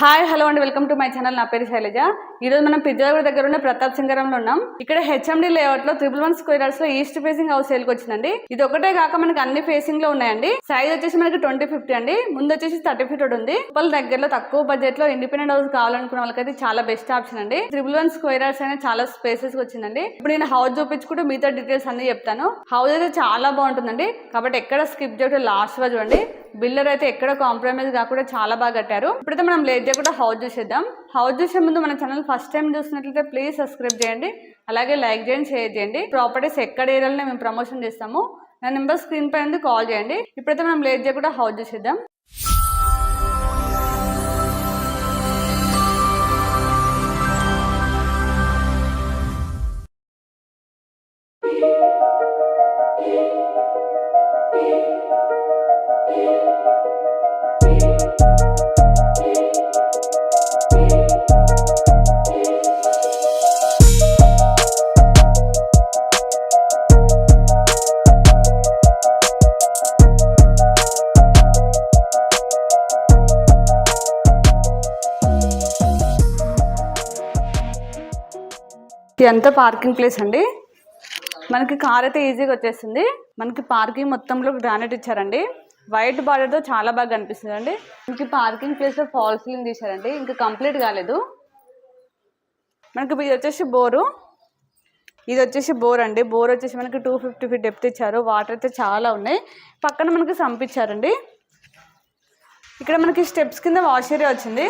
Hi hello అండి. Welcome to my channel. నా పేరు శైలజ. ఈరోజు మనం పిజ్జాగూడ దగ్గర ఉన్న ప్రతాప్ సింగరంలో ఉన్నాం. ఇక్కడ హెచ్ఎండి లేఅవుట్లో త్రిబుల్ వన్ స్క్వేర్స్లో ఈస్ట్ ఫేసింగ్ హౌస్ సేల్కి వచ్చిందండి. ఇది ఒకటే కాక మనకి అన్ని ఫేసింగ్లో ఉన్నాయండి. సైజ్ వచ్చేసి మనకి ట్వంటీ ఫిఫ్టీ అండి. ముందు వచ్చేసి థర్టీ ఫిఫ్టీ ఉంది. వాళ్ళ దగ్గరలో తక్కువ బడ్జెట్లో ఇండిపెండెంట్ హౌస్ కావాలనుకున్న వాళ్ళకైతే చాలా బెస్ట్ ఆప్షన్ అండి. త్రిబుల్ వన్ స్క్వేర్స్ అయినా చాలా స్పేసెస్ వచ్చిందండి. ఇప్పుడు నేను హౌస్ చూపించుకుంటూ మిగతా డీటెయిల్స్ అన్ని చెప్తాను. హౌస్ అయితే చాలా బాగుంటుందండి. కాబట్టి ఎక్కడ స్కిప్ చేయడం లాస్ట్గా చూడండి. బిల్డర్ అయితే ఎక్కడ కాంప్రమైజ్ కాకుండా చాలా బాగా కట్టారు. ఇప్పుడైతే మనం లేట్ చేయకుండా హౌస్ చూసేద్దాం. హౌస్ చూసే ముందు మన ఛానల్ ఫస్ట్ టైం చూసినట్లయితే ప్లీజ్ సబ్స్క్రైబ్ చేయండి. అలాగే లైక్ చేయండి షేర్ చేయండి. ప్రాపర్టీస్ ఎక్కడ ఏరియాలో మేము ప్రమోషన్ చేస్తాము నా నెంబర్ స్క్రీన్ పై ఉంది కాల్ చేయండి. ఇప్పుడైతే మనం లేట్ చేయకుండా హౌస్ చూసేద్దాం. ఇదంతా పార్కింగ్ ప్లేస్ అండి? మనకి కార్ అయితే ఈజీగా వచ్చేస్తుంది. మనకి పార్కింగ్ మొత్తంలో గ్రానైట్ ఇచ్చారండి. వైట్ బార్డర్తో చాలా బాగా కనిపిస్తుంది అండి మనకి పార్కింగ్ ప్లేస్లో ఫాల్ సీలింగ్ తీశారండి. ఇంకా కంప్లీట్ కాలేదు. మనకి ఇది వచ్చేసి బోరు. ఇది వచ్చేసి బోర్ అండి. బోర్ వచ్చేసి మనకి టూ ఫిఫ్టీ ఫీట్ డెప్త్ ఇచ్చారు. వాటర్ అయితే చాలా ఉన్నాయి. పక్కన మనకి సంపించారండి ఇక్కడ మనకి స్టెప్స్ కింద వాష్ ఏరియా వచ్చింది.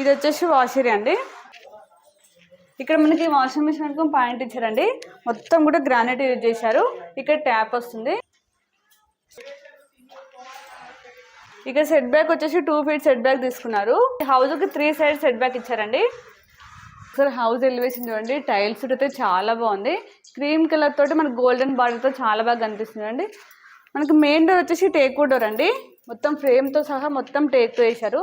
ఇది వచ్చేసి వాష్ ఏరియా అండి. ఇక్కడ మనకి వాషింగ్ మిషన్ అనుకో పాయింట్ ఇచ్చారండి. మొత్తం కూడా గ్రానైట్ యూజ్ చేశారు. ఇక్కడ ట్యాప్ వస్తుంది. ఇక్కడ సెట్ బ్యాక్ వచ్చేసి టూ ఫీట్ సెట్ బ్యాక్ తీసుకున్నారు. హౌస్కి త్రీ సైడ్ సెట్ బ్యాక్ ఇచ్చారండి. సార్ హౌస్ ఎలివేషన్ చూడండి. టైల్స్ అయితే చాలా బాగుంది. క్రీమ్ కలర్ తోటి మనకి గోల్డెన్ బార్డర్తో చాలా బాగా కనిపిస్తుంది అండి మనకి మెయిన్ డోర్ వచ్చేసి టేక్ డోర్ అండి. మొత్తం ఫ్రేమ్తో సహా మొత్తం టేక్ వేశారు.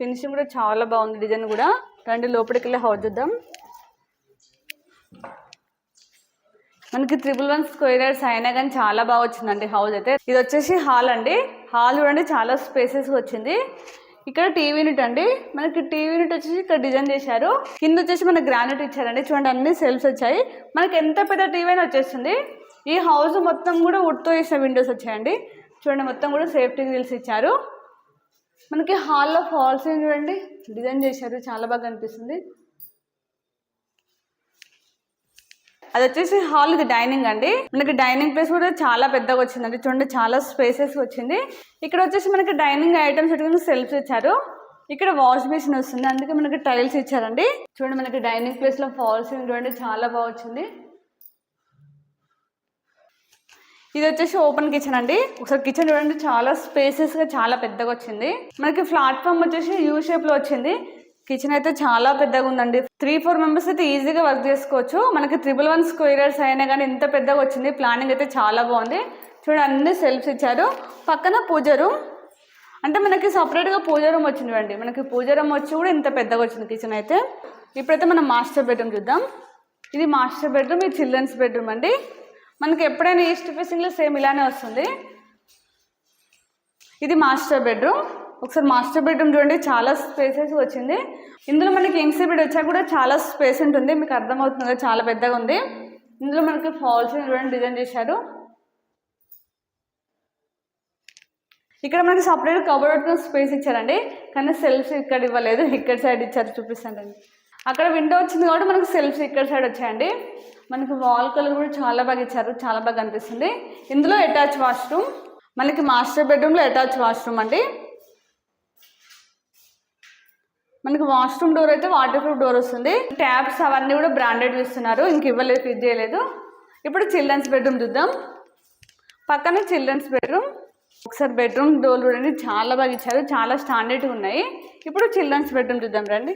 ఫినిషింగ్ కూడా చాలా బాగుంది డిజైన్ కూడా. రండి లోపలికి వెళ్ళి హౌస్ చూద్దాం. మనకి త్రిబుల్ వన్ స్క్వేర్ అయినా కానీ చాలా బాగా వచ్చిందండి హౌస్ అయితే. ఇది వచ్చేసి హాల్ అండి. హాల్ చూడండి చాలా స్పేసెస్ వచ్చింది. ఇక్కడ టీవీ యూనిట్ అండి. మనకి టీవీ యూనిట్ వచ్చేసి ఇక్కడ డిజైన్ చేశారు. కింద వచ్చేసి మనకి గ్రానైట్ ఇచ్చారండి. చూడండి అన్ని సెల్స్ వచ్చాయి. మనకి ఎంత పెద్ద టీవీ అయినా వచ్చేస్తుంది. ఈ హౌస్ మొత్తం కూడా వుడ్తో వేసిన విండోస్ వచ్చాయండి. చూడండి మొత్తం కూడా సేఫ్టీ గ్రిల్స్ ఇచ్చారు. మనకి హాల్లో ఫాల్స్ చూడండి? డిజైన్ చేశారు. చాలా బాగా అనిపిస్తుంది అది వచ్చేసి హాల్ ఇది డైనింగ్ అండి. మనకి డైనింగ్ ప్లేస్ కూడా చాలా పెద్దగా వచ్చిందండి. చూడండి చాలా స్పేసెస్ వచ్చింది. ఇక్కడ వచ్చేసి మనకి డైనింగ్ ఐటమ్స్ పెట్టుకుని సెల్ఫ్స్ ఇచ్చారు. ఇక్కడ వాష్ బేసిన్ వస్తుంది. అందుకే మనకి టైల్స్ ఇచ్చారండి. చూడండి మనకి డైనింగ్ ప్లేస్లో ఫాల్స్ చూడండి చాలా బాగా వచ్చింది. ఇది వచ్చేసి ఓపెన్ కిచెన్ అండి. ఒకసారి కిచెన్ చూడండి చాలా స్పేసెస్గా చాలా పెద్దగా వచ్చింది. మనకి ప్లాట్ఫామ్ వచ్చేసి యూ షేప్లో వచ్చింది. కిచెన్ అయితే చాలా పెద్దగా ఉందండి త్రీ ఫోర్ మెంబర్స్ అయితే ఈజీగా వర్క్ చేసుకోవచ్చు. మనకి త్రిబుల్ వన్ స్క్వేరర్స్ అయినా కానీ ఇంత పెద్దగా వచ్చింది. ప్లానింగ్ అయితే చాలా బాగుంది. చూడండి అన్ని సెల్ఫ్స్ ఇచ్చారు. పక్కన పూజ రూమ్. అంటే మనకి సపరేట్గా పూజ రూమ్ వచ్చింది అండి మనకి పూజ రూమ్ వచ్చి కూడా ఇంత పెద్దగా వచ్చింది కిచెన్ అయితే. ఇప్పుడైతే మనం మాస్టర్ బెడ్రూమ్ చూద్దాం. ఇది మాస్టర్ బెడ్రూమ్ ఇది చిల్డ్రన్స్ బెడ్రూమ్ అండి. మనకి ఎప్పుడైనా ఈస్ట్ ఫేసింగ్లో సేమ్ ఇలానే వస్తుంది. ఇది మాస్టర్ బెడ్రూమ్. ఒకసారి మాస్టర్ బెడ్రూమ్ చూడండి చాలా స్పేసెస్ వచ్చింది. ఇందులో మనకి కింగ్స్ బెడ్ వచ్చా కూడా చాలా స్పేస్ ఉంటుంది మీకు అర్థమవుతుంది? చాలా పెద్దగా ఉంది. ఇందులో మనకి ఫాల్స్ చూడండి డిజైన్ చేశారు. ఇక్కడ మనకి సపరేట్ కబోర్డ్ స్పేస్ ఇచ్చారండి కానీ సెల్ఫ్ ఇక్కడ ఇవ్వలేదు ఇక్కడ సైడ్ ఇచ్చారు చూపిస్తానండి అక్కడ విండో వచ్చింది కాబట్టి మనకు సెల్ఫ్ ఇక్కడ సైడ్ వచ్చాయండి. మనకి వాల్ కలర్ కూడా చాలా బాగా ఇచ్చారు చాలా బాగా అనిపిస్తుంది. ఇందులో అటాచ్ వాష్రూమ్ మనకి మాస్టర్ బెడ్రూమ్లో అటాచ్ వాష్రూమ్ అండి. మనకి వాష్రూమ్ డోర్ అయితే వాటర్ ప్రూఫ్ డోర్ వస్తుంది. ట్యాప్స్ అవన్నీ కూడా బ్రాండెడ్ ఇస్తున్నారు ఇంక ఇవ్వలేదు ఫిట్ చేయలేదు. ఇప్పుడు చిల్డ్రన్స్ బెడ్రూమ్ చూద్దాం. పక్కన చిల్డ్రన్స్ బెడ్రూమ్. ఒకసారి బెడ్రూమ్ డోర్ చూడండి. చాలా బాగా ఇచ్చారు. చాలా స్టాండర్డ్ ఉన్నాయి. ఇప్పుడు చిల్డ్రన్స్ బెడ్రూమ్ చూద్దాం రండి.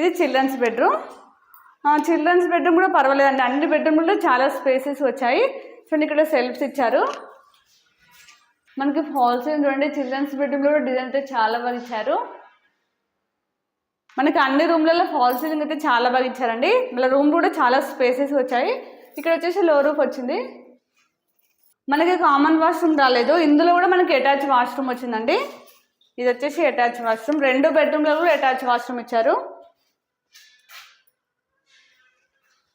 ఇది చిల్డ్రన్స్ బెడ్రూమ్. చిల్డ్రన్స్ బెడ్రూమ్ కూడా పర్వాలేదండి. అన్ని బెడ్రూమ్లో చాలా స్పేసెస్ వచ్చాయి. చూడండి ఇక్కడ సెల్ఫ్స్ ఇచ్చారు. మనకి ఫాల్స్ చూడండి చిల్డ్రన్స్ బెడ్రూమ్లో డిజైన్ అయితే చాలా బాగా ఇచ్చారు. మనకి అన్ని రూమ్లలో ఫాల్ సీలింగ్ అయితే చాలా బాగా ఇచ్చారండి. మళ్ళీ రూమ్ కూడా చాలా స్పేసెస్ వచ్చాయి. ఇక్కడ వచ్చేసి లో రూఫ్ వచ్చింది. మనకి కామన్ వాష్రూమ్ రాలేదు. ఇందులో కూడా మనకి అటాచ్ వాష్రూమ్ వచ్చిందండి. ఇది వచ్చేసి అటాచ్ వాష్రూమ్ రెండు బెడ్రూమ్లో కూడా అటాచ్ వాష్రూమ్ ఇచ్చారు.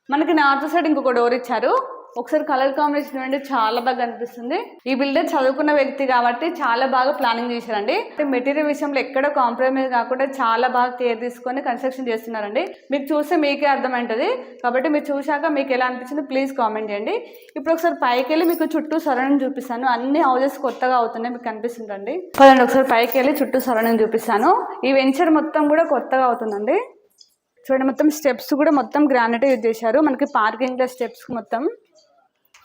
మనకి నార్త్ సైడ్ ఇంకొక డోర్ ఇచ్చారు. ఒకసారి కలర్ కాంబినేషన్ అంటే చాలా బాగా అనిపిస్తుంది. ఈ బిల్డర్ చదువుకున్న వ్యక్తి కాబట్టి చాలా బాగా ప్లానింగ్ చేశారండి. అంటే మెటీరియల్ విషయంలో ఎక్కడ కాంప్రమైజ్ కాకుండా చాలా బాగా కేర్ తీసుకొని కన్స్ట్రక్షన్ చేస్తున్నారండి. మీకు చూస్తే మీకే అర్థమైంటుంది. కాబట్టి మీరు చూశాక మీకు ఎలా అనిపించింది ప్లీజ్ కామెంట్ చేయండి. ఇప్పుడు ఒకసారి పైకి వెళ్ళి మీకు చుట్టూ సరౌండింగ్ చూపిస్తాను. అన్ని హౌజెస్ కొత్తగా అవుతున్నాయి మీకు కనిపిస్తుందండి. పదండి ఒకసారి పైకి వెళ్ళి చుట్టూ సరౌండింగ్ చూపిస్తాను. ఈ వెంచర్ మొత్తం కూడా కొత్తగా అవుతుందండి. చూడండి మొత్తం స్టెప్స్ కూడా మొత్తం గ్రానైట్ యూజ్ చేశారు. మనకి పార్కింగ్ స్టెప్స్ మొత్తం.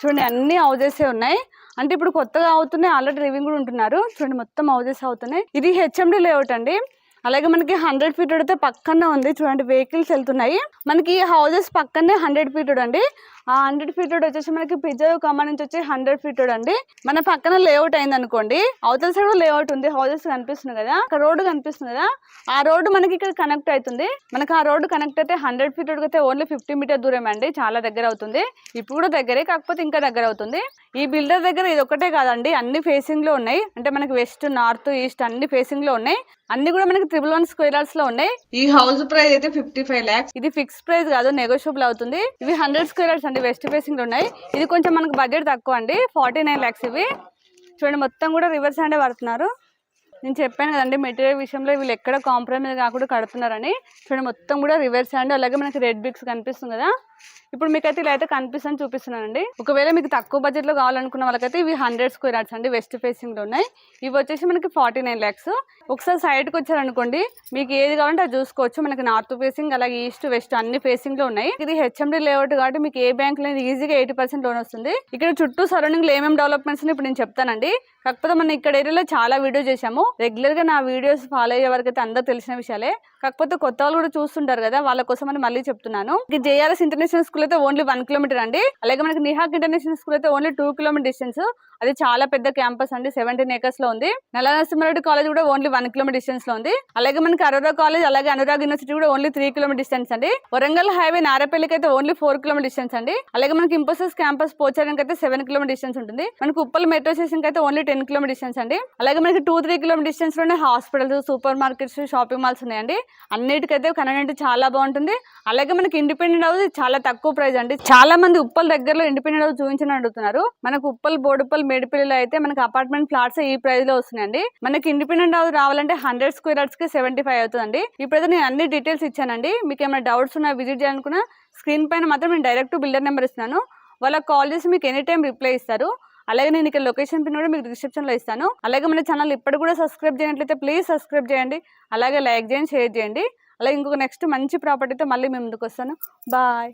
చూడండి అన్ని హౌజెస్ ఉన్నాయి. అంటే ఇప్పుడు కొత్తగా అవుతున్నాయి ఆల్రెడీ రివింగ్ కూడా ఉంటున్నారు. చూడండి మొత్తం హౌజెస్ అవుతున్నాయి. ఇది హెచ్ఎండి లేఅవుట్ అండి. అలాగే మనకి హండ్రెడ్ ఫీట్ అయితే పక్కనే ఉంది. చూడండి వెహికల్స్ వెళ్తున్నాయి. మనకి ఈ హౌజెస్ పక్కనే హండ్రెడ్ ఫీట్ అండి. హండ్రెడ్ ఫీట్ వచ్చేసి మనకి పిజ్జా కమ్మ నుంచి వచ్చి హండ్రెడ్ ఫీట్ అండి. మన పక్కన లేఅవుట్ అయింది అనుకోండి అవతల సైడ్ లేఅవుట్ ఉంది హౌసెస్ కనిపిస్తుంది కదా అక్కడ రోడ్డు కనిపిస్తుంది కదా ఆ రోడ్డు మనకి ఇక్కడ కనెక్ట్ అవుతుంది. మనకి ఆ రోడ్డు కనెక్ట్ అయితే హండ్రెడ్ ఫీట్ అయితే ఓన్లీ ఫిఫ్టీ మీటర్ దూరం అండి చాలా దగ్గర అవుతుంది. ఇప్పుడు కూడా దగ్గరే కాకపోతే ఇంకా దగ్గర అవుతుంది. ఈ బిల్డర్ దగ్గర ఇది ఒకటే కాదండి అన్ని ఫేసింగ్లో ఉన్నాయి. అంటే మనకి వెస్ట్ నార్త్ ఈస్ట్ అన్ని ఫేసింగ్లో ఉన్నాయి. అన్ని కూడా మనకి త్రిబుల్ వన్ స్క్వేర్ యార్డ్స్లో ఉన్నాయి. ఈ హౌస్ ప్రైస్ అయితే ఫిఫ్టీ ఫైవ్ లాక్స్ ఇది ఫిక్స్ ప్రైస్ కాదు నెగోషియబుల్ అవుతుంది. ఇవి హండ్రెడ్ స్క్వేర్ యార్డ్స్ అండి వెస్ట్ ఫేసింగ్లు ఉన్నాయి. ఇది కొంచెం మనకి బడ్జెట్ తక్కువ అండి ఫార్టీ నైన్ లాక్స్ ఇవి. చూడండి మొత్తం కూడా రివర్స్ హ్యాండే పడుతున్నారు నేను చెప్పాను కదండి మెటీరియల్ విషయంలో వీళ్ళు ఎక్కడ కాంప్రమైజ్ కాకుండా కడుతున్నారని. చూడండి మొత్తం కూడా రివర్స్ అండ్ అలాగే మనకి రెడ్ బిక్స్ కనిపిస్తుంది కదా. ఇప్పుడు మీకైతే ఇలా అయితే కనిపిస్తుంది చూపిస్తున్నానండి. ఒకవేళ మీకు తక్కువ బడ్జెట్లో కావాలనుకున్న వాళ్ళకైతే ఇవి హండ్రెడ్ స్క్వేర్ యార్డ్స్ అండి వెస్ట్ ఫేసింగ్లో ఉన్నాయి. ఇవి వచ్చేసి మనకి ఫార్టీ నైన్ ల్యాక్స్. ఒకసారి సైడ్కి వచ్చారనుకోండి మీకు ఏది కావాలంటే అది చూసుకోవచ్చు. మనకి నార్త్ ఫేసింగ్ అలాగే ఈస్ట్ వెస్ట్ అన్ని ఫేసింగ్లో ఉన్నాయి. ఇది హెచ్ఎండి లేఅవుట్ కాబట్టి మీకు ఏ బ్యాంక్లో ఈజీగా ఎయిటీ పర్సెంట్ లోన్ వస్తుంది. ఇక్కడ చుట్టూ సరౌండింగ్లో ఏమేమి డెవలప్మెంట్స్ ఇప్పుడు నేను చెప్తానండి. కాకపోతే మనం ఇక్కడ ఏరియాలో చాలా వీడియో చేశాము. రెగ్యులర్గా నా వీడియోస్ ఫాలో అయ్యే వరకు అయితే అందరూ తెలిసిన విషయాలే. కాకపోతే కొత్త వాళ్ళు కూడా చూస్తుంటారు కదా వాళ్ళ కోసం అని మళ్ళీ చెప్తున్నాను. జేఆర్ఎస్ ఇంటర్నేషనల్ స్కూల్ అయితే ఓన్లీ వన్ కిలోమీటర్ అండి. అలాగే మనకి నిహాక్ ఇంటర్నేషనల్ స్కూల్ అయితే ఓన్లీ టూ కిలోమీటర్ డిస్టెన్స్. అది చాలా పెద్ద క్యాంపస్ అండి సెవెంటీన్ ఏకర్స్లో ఉంది. నల్ల కాలేజ్ కూడా ఓన్లీ వన్ కిలోమీటర్ డిస్టెన్స్లో ఉంది. అలాగే మనకి అరోరా కాలేజ్ అలాగే అనురాగ్ యూనివర్సిటీ కూడా ఓన్లీ త్రీ కిలోమీటర్ డిస్టెన్స్ అండి. వరంగల్ హైవే నారపల్లికి అయితే ఓన్లీ ఫోర్ కిలోమీటర్ డిస్టెన్స్ అండి. అలాగే మనకి ఇంపోసిస్ క్యాంపస్ పోచారానికి అయితే సెవెన్ కిలోమీటర్ డిస్టెన్స్ ఉంటుంది. మనకి ఉప్పల్ మెట్రో స్టేషన్ అయితే ఓన్లీ టెన్ కిలోమీటర్ డిస్టెన్స్ అండి. అలాగే మనకి two three kilometer డిస్టెన్స్లోనే hospitals super markets shopping malls ఉన్నాయండి. అన్నిటికైతే కన్వీనియంట్ చాలా బాగుంటుంది. అలాగే మనకి ఇండిపెండెంట్ హౌస్ చాలా తక్కువ ప్రైస్ అండి. చాలా మంది ఉప్పల్ దగ్గరలో ఇండిపెండెంట్ హౌస్ చూపించని అడుగుతున్నారు. మనకు ఉప్పల్ బోడుప్పల్ మేడిపల్లిలో అయితే మనకి అపార్ట్మెంట్ ఫ్లాట్స్ ఈ ప్రైస్లో వస్తున్నాయండి. మనకి ఇండిపెండెంట్ హౌస్ రావాలంటే హండ్రెడ్ స్క్వేర్ యార్డ్స్కి సెవెంటీ ఫైవ్ అవుతుందండి. ఇప్పుడైతే నేను అన్ని డీటెయిల్స్ ఇచ్చానండి. మీకు ఏమైనా డౌట్స్ ఉన్నా విజిట్ చేయాలనుకున్నా స్క్రీన్ పైన మాత్రం నేను డైరెక్ట్ బిల్డర్ నెంబర్ ఇస్తున్నాను. వాళ్ళకి కాల్ చేసి మీకు ఎనీ టైం రిప్లై ఇస్తారు. అలాగే నేను ఇక్కడ లొకేషన్ పిన్ కూడా మీకు డిస్క్రిప్షన్లో ఇస్తాను. అలాగే మన ఛానల్ ఇప్పుడు కూడా సబ్స్క్రైబ్ చేయనట్లయితే ప్లీజ్ సబ్స్క్రైబ్ చేయండి. అలాగే లైక్ చేయండి షేర్ చేయండి. అలాగే ఇంకొక నెక్స్ట్ మంచి ప్రాపర్టీతో మళ్ళీ మేము ముందుకు వస్తాను. బాయ్